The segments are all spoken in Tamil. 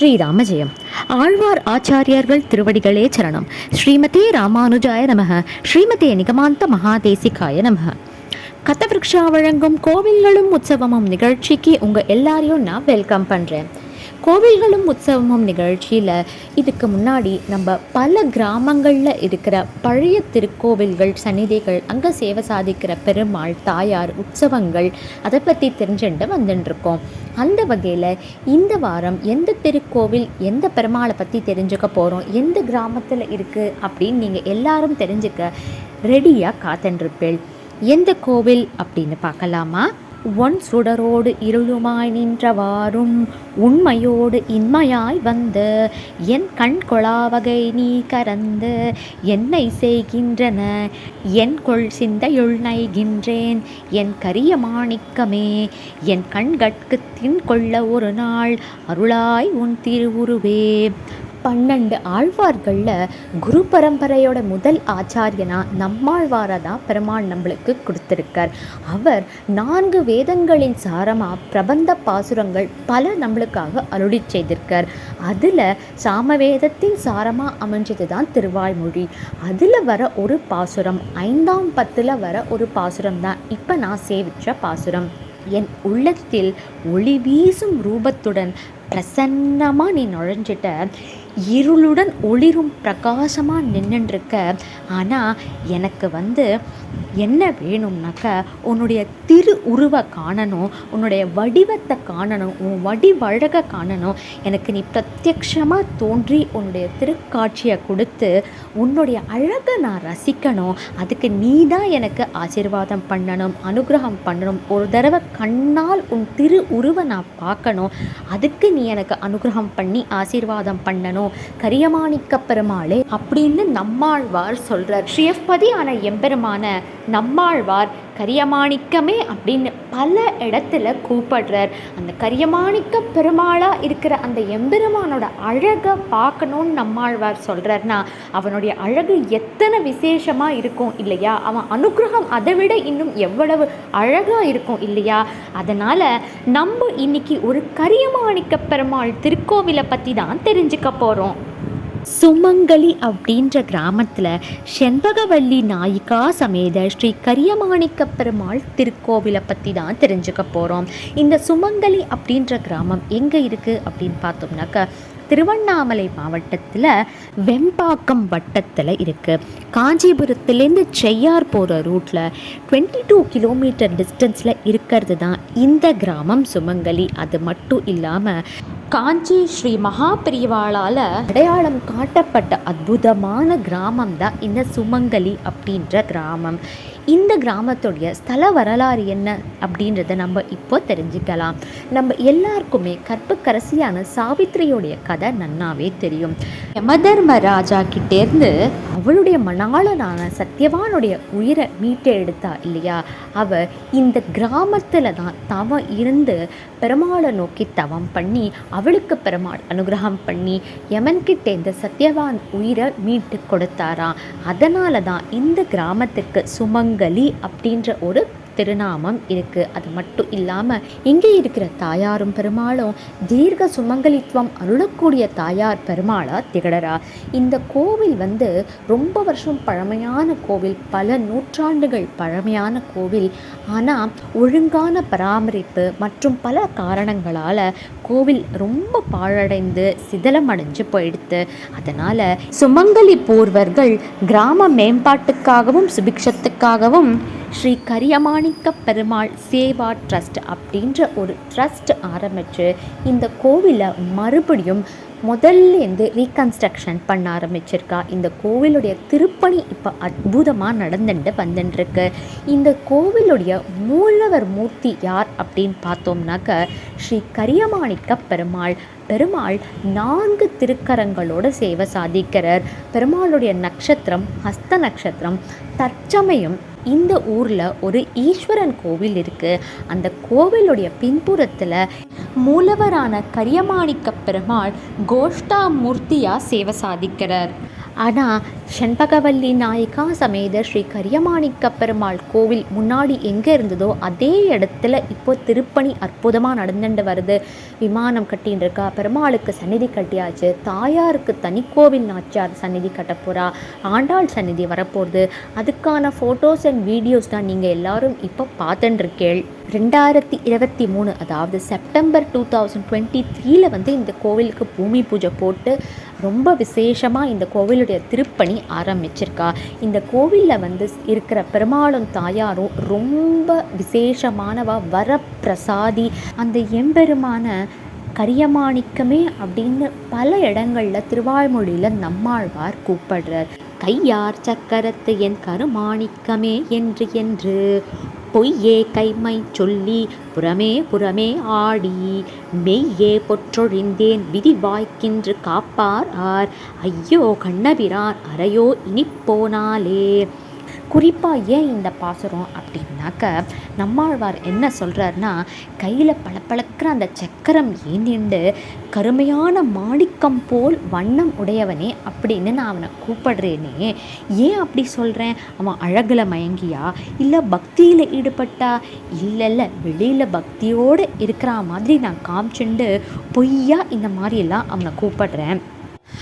ஸ்ரீராமஜெயம். ஆழ்வார் ஆச்சாரியர்கள் திருவடிகளே சரணம். ஸ்ரீமதே ராமானுஜாய நமக. ஸ்ரீமதே நிகமாந்த மகாதேசிகாய நமக. கத்தவிருக்ஷா வழங்கும் கோவில்களும் உற்சவமும் நிகழ்ச்சிக்கு உங்கள் எல்லாரையும் நான் வெல்கம் பண்ணுறேன் கோவில்களும் உற்சவமும் நிகழ்ச்சியில் இதுக்கு முன்னாடி நம்ம பல கிராமங்களில் இருக்கிற பழைய திருக்கோவில்கள் சந்நிதிகள் அங்கே சேவை சாதிக்கிற பெருமாள் தாயார் உற்சவங்கள் அதை பற்றி தெரிஞ்சுட்டு வந்துட்டுருக்கோம் அந்த வகையில் இந்த வாரம் எந்த திருக்கோவில் எந்த பெருமாளை பற்றி தெரிஞ்சுக்க போகிறோம் எந்த கிராமத்தில் இருக்குது அப்படின்னு நீங்கள் எல்லாரும் தெரிஞ்சுக்க ரெடியாக காத்துருப்பேள் எந்த கோவில் அப்படின்னு பார்க்கலாமா? ஒன் சுடரோடு இருளுமாய் நின்றவாறும் உண்மையோடு இன்மையாய் வந்து என் கண் கொளாவகை நீ கறந்து என்னை செய்கின்றன என் கொள் சிந்தையுள் நைகின்றேன் என் கரிய மாணிக்கமே என் கண்கட்கு தின் கொள்ள ஒரு நாள் அருளாய் உன் திருவுருவே. பன்னெண்டு ஆழ்வார்களில் குரு பரம்பரையோட முதல் ஆச்சாரியனா நம்மாழ்வாரை தான் பெருமாள் நம்மளுக்கு கொடுத்துருக்கார். அவர் நான்கு வேதங்களின் சாரமாக பிரபந்த பாசுரங்கள் பல நம்மளுக்காக அருளி செய்திருக்கார். அதில் சாமவேதத்தின் சாரமாக அமைஞ்சது தான் திருவாய்மொழி. அதில் வர ஒரு பாசுரம் ஐந்தாம் பத்தில் வர ஒரு பாசுரம் தான் இப்போ நான் சேவிச்ச பாசுரம். என் உள்ளத்தில் ஒளி வீசும் ரூபத்துடன் பிரசன்னமாக நீ நுழைஞ்சிட்ட இருளுடன் ஒளிரும் பிரகாசமாக நின்றுருக்க ஆனால் எனக்கு வந்து என்ன வேணும்னாக்க உன்னுடைய திரு உருவை காணணும் உன்னுடைய வடிவத்தை காணணும் உன் வடிவழகை காணணும். எனக்கு நீ பிரத்யக்ஷமாக தோன்றி உன்னுடைய திருக்காட்சியை கொடுத்து உன்னுடைய அழகை நான் ரசிக்கணும். அதுக்கு நீ தான் எனக்கு ஆசீர்வாதம் பண்ணணும் அனுகிரகம் பண்ணணும். ஒரு தடவை கண்ணால் உன் திரு உருவை நான் பார்க்கணும். அதுக்கு நீ எனக்கு அனுகிரகம் பண்ணி ஆசீர்வாதம் பண்ணணும். கரியமாணிக்க பெருமாளே அப்படின்னு நம்மாழ்வார் சொல்கிறார் ஸ்ரீயப்பதி ஆன எம்பெருமான நம்மாழ்வார் கரியமாணிக்கமே அப்படின்னு பல இடத்துல கூப்பிடுறார். அந்த கரியமாணிக்க பெருமாளாக இருக்கிற அந்த எம்பெருமானோட அழகை பார்க்கணுன்னு நம்மாழ்வார் சொல்கிறார்னா அவனுடைய அழகு எத்தனை விசேஷமாக இருக்கும் இல்லையா? அவன் அனுகிரகம் அதை விட இன்னும் எவ்வளவு அழகாக இருக்கும் இல்லையா? அதனால் நம்ம இன்னைக்கு ஒரு கரியமாணிக்க பெருமாள் திருக்கோவிலை பற்றி தான் தெரிஞ்சுக்க போகிறோம் சுமங்கலி அப்படின்ற கிராமத்தில் செண்பகவல்லி நாயிகா சமேத ஸ்ரீ கரியமாணிக்க பெருமாள் திருக்கோவிலை பற்றி தான் தெரிஞ்சுக்க போகிறோம் இந்த சுமங்கலி அப்படின்ற கிராமம் எங்கே இருக்குது அப்படின்னு பார்த்தோம்னாக்கா திருவண்ணாமலை மாவட்டத்தில் வெம்பாக்கம் வட்டத்தில் இருக்குது காஞ்சிபுரத்துலேருந்து செய்யார் போகிற ரூட்டில் டுவெண்ட்டி டூ கிலோமீட்டர் டிஸ்டன்ஸில் இருக்கிறது தான் இந்த கிராமம் சுமங்கலி. அது மட்டும் இல்லாமல் காஞ்சி ஸ்ரீ மகாபிரிவாளால் அடையாளம் காட்டப்பட்ட அற்புதமான கிராமம் தான் இந்த சுமங்கலி அப்படின்ற கிராமம். இந்த கிராமத்துடைய ஸ்தல வரலாறு என்ன அப்படின்றத நம்ம இப்போ தெரிஞ்சுக்கலாம். நம்ம எல்லாருக்குமே கற்புக்கரசியான சாவித்திரியோடைய கதை நன்னாவே தெரியும். யமதர்ம ராஜா கிட்டேருந்து அவளுடைய மணாளனான சத்யவானுடைய உயிரை மீட்டு எடுத்தா இல்லையா? அவ இந்த கிராமத்தில் தான் தவம் இருந்து பெருமாளை நோக்கி தவம் பண்ணி அவளுக்கு பெருமாள் அனுகிரகம் பண்ணி யமன்கிட்ட இந்த சத்யவான் உயிரை மீட்டு கொடுத்தாராம். அதனால தான் இந்த கிராமத்துக்கு சுமங்கலி அப்படின்ற ஒரு திருநாமம் இருக்குது அது மட்டும் இல்லாமல் இங்கே இருக்கிற தாயாரும் பெருமாளும் தீர்க்க சுமங்கலித்துவம் அருளக்கூடிய தாயார் பெருமாளா திகழறா. இந்த கோவில் வந்து ரொம்ப வருஷம் பழமையான கோவில் பல நூற்றாண்டுகள் பழமையான கோவில். ஆனால் ஒழுங்கான பராமரிப்பு மற்றும் பல காரணங்களால் கோவில் ரொம்ப பாழடைந்து சிதலமடைஞ்சு போயிடுத்து. அதனால் சுமங்கலி பூர்வர்கள் கிராம மேம்பாட்டுக்காகவும் சுபிக்ஷத்துக்காகவும் ஸ்ரீ கரியமாணிக்க பெருமாள் சேவா ட்ரஸ்ட் அப்படின்ற ஒரு ட்ரஸ்ட் ஆரம்பித்து இந்த கோவிலை மறுபடியும் முதல்லேருந்து ரீகன்ஸ்ட்ரக்ஷன் பண்ண ஆரம்பிச்சிருக்கா. இந்த கோவிலுடைய திருப்பணி இப்போ அற்புதமாக நடந்துட்டு வந்துட்டுருக்கு இந்த கோவிலுடைய மூலவர் மூர்த்தி யார் அப்படின்னு பார்த்தோம்னாக்க ஸ்ரீ கரியமாணிக்க பெருமாள். பெருமாள் நான்கு திருக்கரங்களோட சேவை சாதிக்கிறார். பெருமாளுடைய நட்சத்திரம் ஹஸ்த நட்சத்திரம் தற்சமயம் இந்த ஊரில் ஒரு ஈஸ்வரன் கோவில் இருக்குது அந்த கோவிலுடைய பின்புறத்தில் மூலவரான கரியமாணிக்க பெருமாள் கோஷ்டா மூர்த்தியாக சேவை சாதிக்கிறார். ஆனால் செண்பகவல்லி நாயக்கா சமேத ஸ்ரீ கரியமாணிக்க பெருமாள் கோவில் முன்னாடி எங்கே இருந்ததோ அதே இடத்துல இப்போ திருப்பணி அற்புதமாக நடந்துட்டு வருது. விமானம் கட்டின்னு இருக்கா பெருமாளுக்கு சந்நிதி கட்டியாச்சு. தாயாருக்கு தனி கோவில் நாச்சியார் சந்நிதி கட்டப்போகிறா ஆண்டாள் சந்நிதி வரப்போகுது. அதுக்கான ஃபோட்டோஸ் அண்ட் வீடியோஸ் தான் நீங்கள் எல்லாரும் இப்போ பார்த்துட்டுருக்கேள் ரெண்டாயிரத்தி இருபத்தி மூணு அதாவது செப்டம்பர் டூ தௌசண்ட் டுவெண்ட்டி த்ரீல வந்து இந்த கோவிலுக்கு பூமி பூஜை போட்டு ரொம்ப விசேஷமாக இந்த கோவிலுடைய திருப்பணி ஆரம்பிச்சிருக்கா. இந்த கோவிலில் வந்து இருக்கிற பெருமாளும் தாயாரும் ரொம்ப விசேஷமானவா வரப்பிரசாதி அந்த எம்பெருமான கரியமாணிக்கமே அப்படின்னு பல இடங்களில் திருவாய்மொழியில் நம்மாழ்வார் கூப்பிடுறார். கையார் சக்கரத்து என் கருமாணிக்கமே என்று என்று பொய்யே கைமை சொல்லி புறமே புறமே ஆடி மெய்யே பொற்றொழிந்தேன் விதி வாய்க்கின்று காப்பார் ஆர். ஐயோ கண்ணபிரான் அறையோ இனிப்போனாலே குறிப்பாக ஏன் இந்த பாசுரம் அப்படின்னாக்க நம்மாழ்வார் என்ன சொல்கிறாருன்னா கையில் பளபளக்கிற அந்த சக்கரம் ஏந்திண்டு கருமையான மாணிக்கம் போல் வண்ணம் உடையவனே அப்படின்னு நான் அவனை கூப்பிடுறேனே. ஏன் அப்படி சொல்கிறேன் அவன் அழகில் மயங்கியா? இல்லை பக்தியில் ஈடுபட்டா? இல்லை இல்லை வெளியில் பக்தியோடு இருக்கிற மாதிரி நான் காமிச்சுண்டு பொய்யா இந்த மாதிரியெல்லாம் அவனை கூப்பிடுறேன்.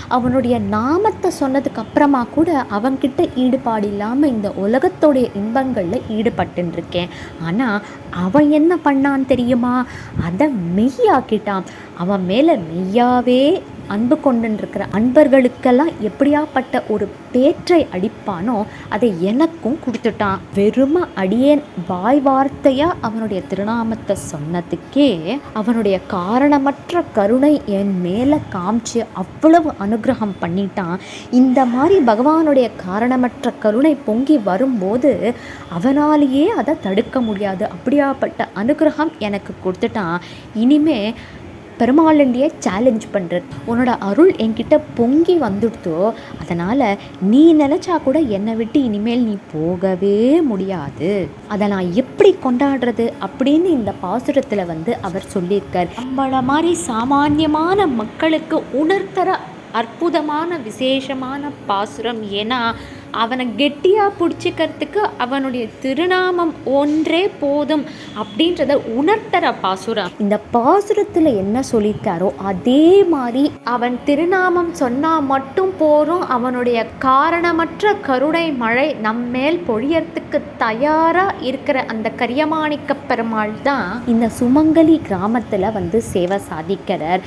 அவனுடைய நாமத்தை சொன்னதுக்கு அப்புறமா கூட அவன்கிட்ட ஈடுபாடு இல்லாமல் இந்த உலகத்தோடைய இன்பங்களில் ஈடுபட்டுருக்கேன். ஆனால் அவன் என்ன பண்ணான் தெரியுமா? அதை மெய்யாக்கிட்டான். அவன் மேலே மெய்யாவே அன்பு கொண்டுருக்கிற அன்பர்களுக்கெல்லாம் எப்படியாப்பட்ட ஒரு பேற்றை அடிப்பானோ அதை எனக்கும் கொடுத்துட்டான். வெறும அடியேன் வாய் வார்த்தையாக அவனுடைய திருநாமத்தை சொன்னதுக்கே அவனுடைய காரணமற்ற கருணை என் மேலே காமிச்சு அவ்வளவு அனுகிரகம் பண்ணிட்டான். இந்த மாதிரி பகவானுடைய காரணமற்ற கருணை பொங்கி வரும்போது அவனாலேயே அதை தடுக்க முடியாது. அப்படியாப்பட்ட அனுகிரகம் எனக்கு கொடுத்துட்டான். இனிமே பெருமாளண்டியை சேலஞ்ச் பண்ணுறது உன்னோட அருள் என்கிட்ட பொங்கி வந்துடுத்தோ அதனால் நீ நினச்சா கூட என்னை விட்டு இனிமேல் நீ போகவே முடியாது. அதை நான் எப்படி கொண்டாடுறது அப்படின்னு இந்த பாசுரத்தில் வந்து அவர் சொல்லியிருக்கார். நம்மள மாதிரி சாமானியமான மக்களுக்கு உணர்த்தர அற்புதமான விசேஷமான பாசுரம். ஏன்னா அவனை கெட்டியாக பிடிச்சிக்கிறதுக்கு அவனுடைய திருநாமம் ஒன்றே போதும் அப்படின்றத உணர்த்தர பாசுரம் இந்த பாசுரத்தில் என்ன சொல்லியிருக்காரோ அதே மாதிரி அவன் திருநாமம் சொன்னால் மட்டும் போதும் அவனுடைய காரணமற்ற கருணை மழை நம்மேல் பொழியறதுக்கு தயாராக இருக்கிற அந்த கரியமாணிக்க பெருமாள் தான் இந்த சுமங்கலி கிராமத்தில் வந்து சேவை சாதிக்கிறார்.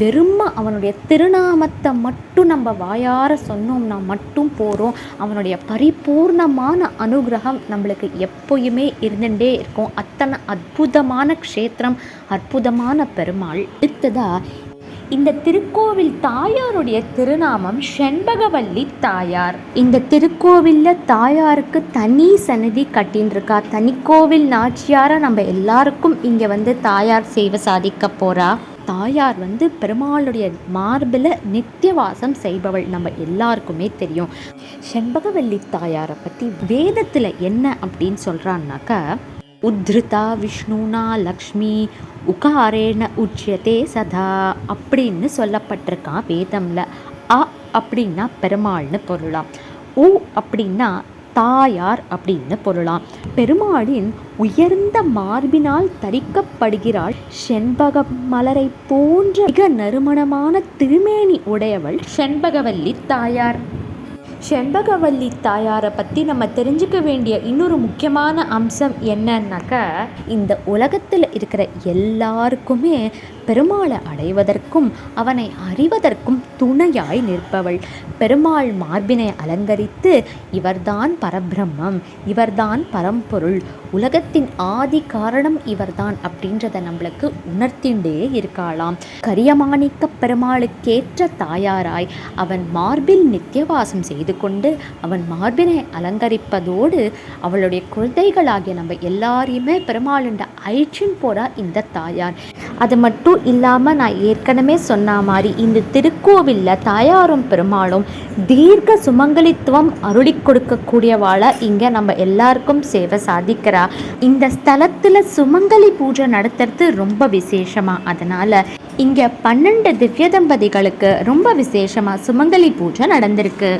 வெறும் அவனுடைய திருநாமத்தை மட்டும் நம்ம வாயார சொன்னோம்னா மட்டும் போகிறோம் அவனுடைய பரிபூர்ணமான அனுகிரகம் நம்மளுக்கு எப்போயுமே இருந்துகிட்டே இருக்கும். அத்தனை அற்புதமான க்ஷேத்திரம் அற்புதமான பெருமாள். அடுத்ததா இந்த திருக்கோவில் தாயாருடைய திருநாமம் செண்பகவல்லி தாயார். இந்த திருக்கோவிலில் தாயாருக்கு தனி சன்னதி கட்டினுருக்கா தனி கோவில் நாச்சியாரை நம்ம எல்லாருக்கும் இங்கே வந்து தாயார் சேவை சாதிக்க போகிறா தாயார் வந்து பெருமாளுடைய மார்பில் நித்தியவாசம் செய்பவள் நம்ம எல்லாருக்குமே தெரியும். செண்பகவல்லி தாயாரை பற்றி வேதத்தில் என்ன அப்படின்னு சொல்கிறான்னாக்கா உத்ருதா விஷ்ணுனா லக்ஷ்மி உகாரேன உச்சியதே சதா அப்படின்னு சொல்லப்பட்டிருக்கான் வேதம்ல. அ அப்படின்னா பெருமாள்னு பொருளாம். உ அப்படின்னா தாயார் அப்படின்னு பொருளாம். பெருமாளின் உயர்ந்த மார்பினால் தரிக்கப்படுகிறாள் செண்பக மலரை போன்ற மிக நறுமணமான திருமேனி உடையவள் செண்பகவல்லி தாயார். செண்பகவல்லி தாயாரை பற்றி நம்ம தெரிஞ்சுக்க வேண்டிய இன்னொரு முக்கியமான அம்சம் என்னன்னாக்கா இந்த உலகத்தில் இருக்கிற எல்லாருக்குமே பெருமாளை அடைவதற்கும் அவனை அறிவதற்கும் துணையாய் நிற்பவள். பெருமாள் மார்பினை அலங்கரித்து இவர்தான் பரபிரம்மம் இவர்தான் பரம்பொருள் உலகத்தின் ஆதி காரணம் இவர்தான் அப்படின்றத நம்மளுக்கு உணர்த்திண்டே இருக்காளாம். கரியமாணிக்க பெருமாளுக்கேற்ற தாயாராய் அவன் மார்பில் நித்தியவாசம் செய்து கொண்டு அவன் மார்பினை அலங்கரிப்பதோடு அவளுடைய குழந்தைகளாகிய நம்ம எல்லாரையுமே பெருமாளுண்ட அழிச்சின் போறா இந்த தாயார். அது மட்டும் இல்லாமல் நான் ஏற்கனவே சொன்ன மாதிரி இந்த திருக்கோவிலில் தாயாரும் பெருமாளும் தீர்க்க சுமங்கலித்துவம் அருளி கொடுக்கக்கூடியவாளை இங்கே நம்ம எல்லாருக்கும் சேவை சாதிக்கிறா. இந்த ஸ்தலத்தில் சுமங்கலி பூஜை நடத்துறது ரொம்ப விசேஷமாக அதனால் இங்கே பன்னெண்டு திவ்ய தம்பதிகளுக்கு ரொம்ப விசேஷமாக சுமங்கலி பூஜை நடந்திருக்கு.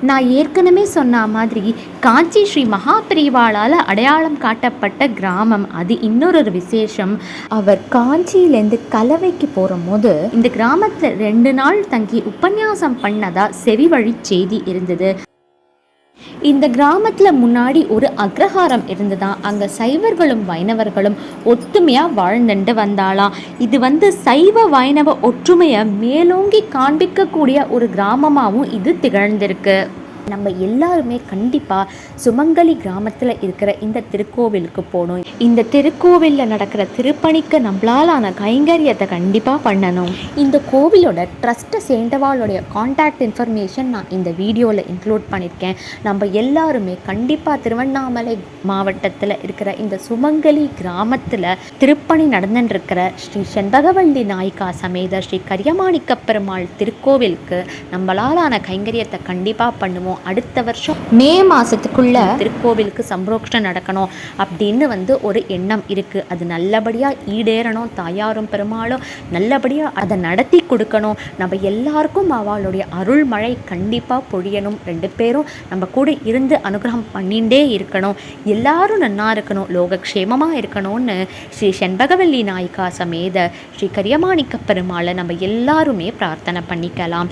நான் ஏற்கனவே சொன்ன மாதிரி காஞ்சி ஸ்ரீ மகாபிரிவாளால் அடையாளம் காட்டப்பட்ட கிராமம். அது இன்னொரு விசேஷம். அவர் காஞ்சியிலேருந்து கலவைக்கு போகும்போது போது இந்த கிராமத்தில் ரெண்டு நாள் தங்கி உபன்யாசம் பண்ணதா செவி வழி செய்தி இருந்தது. இந்த கிராமத்தில் முன்னாடி ஒரு அக்ரஹாரம் இருந்ததா? அங்கே சைவர்களும் வைணவர்களும் ஒத்துமையாக வாழ்ந்துட்டு வந்தாலாம் இது வந்து சைவ வைணவ ஒற்றுமையை மேலோங்கி காண்பிக்கக்கூடிய ஒரு கிராமமாகவும் இது திகழ்ந்திருக்கு. நம்ம எல்லாருமே கண்டிப்பாக சுமங்கலி கிராமத்தில் இருக்கிற இந்த திருக்கோவிலுக்கு போகணும். இந்த திருக்கோவிலில் நடக்கிற திருப்பணிக்கு நம்மளாலான கைங்கரியத்தை கண்டிப்பாக பண்ணணும். இந்த கோவிலோட ட்ரஸ்ட்டை சேர்ந்தவாளுடைய காண்டாக்ட் இன்ஃபர்மேஷன் நான் இந்த வீடியோவில் இன்க்ளூட் பண்ணியிருக்கேன் நம்ம எல்லாருமே கண்டிப்பாக திருவண்ணாமலை மாவட்டத்தில் இருக்கிற இந்த சுமங்கலி கிராமத்தில் திருப்பணி நடந்துட்டுருக்கிற ஸ்ரீ செண்பகவல்லி நாயிகா சமேத ஸ்ரீ கரியமாணிக்க பெருமாள் திருக்கோவிலுக்கு நம்மளாலான கைங்கரியத்தை கண்டிப்பாக பண்ணுவோம். அடுத்த வருஷம் மே மாதத்துக்குள்ள திருக்கோவிலுக்கு சம்பரோக்ஷணம் நடக்கணும் அப்படின்னு வந்து ஒரு எண்ணம் இருக்குது அது நல்லபடியாக ஈடேறணும் தாயாரும் பெருமாளும் நல்லபடியாக அதை நடத்தி கொடுக்கணும். நம்ம எல்லாருக்கும் அவளுடைய அருள் மழை கண்டிப்பாக பொழியணும். ரெண்டு பேரும் நம்ம கூட இருந்து அனுகிரகம் பண்ணிகிட்டே இருக்கணும். எல்லாரும் நன்னா இருக்கணும் லோகக்ஷேமமாக இருக்கணும்னு ஸ்ரீ செண்பகவல்லி நாயிகா சமேத ஸ்ரீ கரியமாணிக்க பெருமாளை நம்ம எல்லாருமே பிரார்த்தனை பண்ணிக்கலாம்.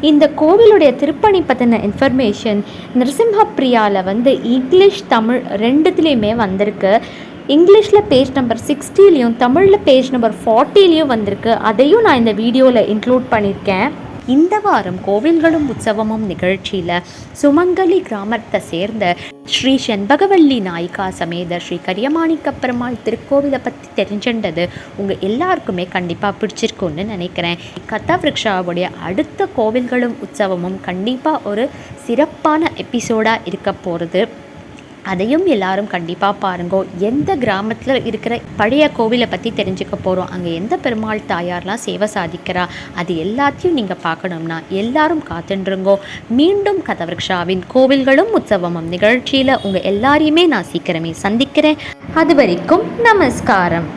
இந்த கோவிலுடைய திருப்பணி பற்றின இன்ஃபர்மேஷன் நரசிம்மப்பிரியாவில் வந்து இங்கிலீஷ் தமிழ் ரெண்டுத்துலேயுமே வந்திருக்கு. இங்கிலீஷில் பேஜ் நம்பர் சிக்ஸ்டிலையும் தமிழில் பேஜ் நம்பர் ஃபார்ட்டிலையும் வந்திருக்கு. அதையும் நான் இந்த வீடியோவில் இன்க்ளூட் பண்ணியிருக்கேன். இந்த வாரம் கோவில்களும் உற்சவமும் நிகழ்ச்சியில் சுமங்கலி கிராமத்தை சேர்ந்த ஸ்ரீ செண்பகவல்லி நாயிகா சமேத ஸ்ரீ கரியமாணிக்க பெருமாள் திருக்கோவிலை பற்றி தெரிஞ்சின்றது. உங்கள் எல்லாருக்குமே கண்டிப்பாக பிடிச்சிருக்கும்னு நினைக்கிறேன். கதாவிருக்ஷாவுடைய அடுத்த கோவில்களும் உற்சவமும் கண்டிப்பாக ஒரு சிறப்பான எபிசோடாக இருக்க போகிறது அதையும் எல்லாரும் கண்டிப்பாக பாருங்கோ. எந்த கிராமத்தில் இருக்கிற பழைய கோவிலை பற்றி தெரிஞ்சுக்க போகிறோம் அங்கே எந்த பெருமாள் தாயார்லாம் சேவை சாதிக்கிறா? அது எல்லாத்தையும் நீங்கள் பார்க்கணும்னா எல்லாரும் காத்துருங்கோ மீண்டும் கதவிருக்ஷாவின் கோவில்களும் உற்சவமும் நிகழ்ச்சியில் உங்கள் எல்லாரையுமே நான் சீக்கிரமே சந்திக்கிறேன். அது வரைக்கும் நமஸ்காரம்.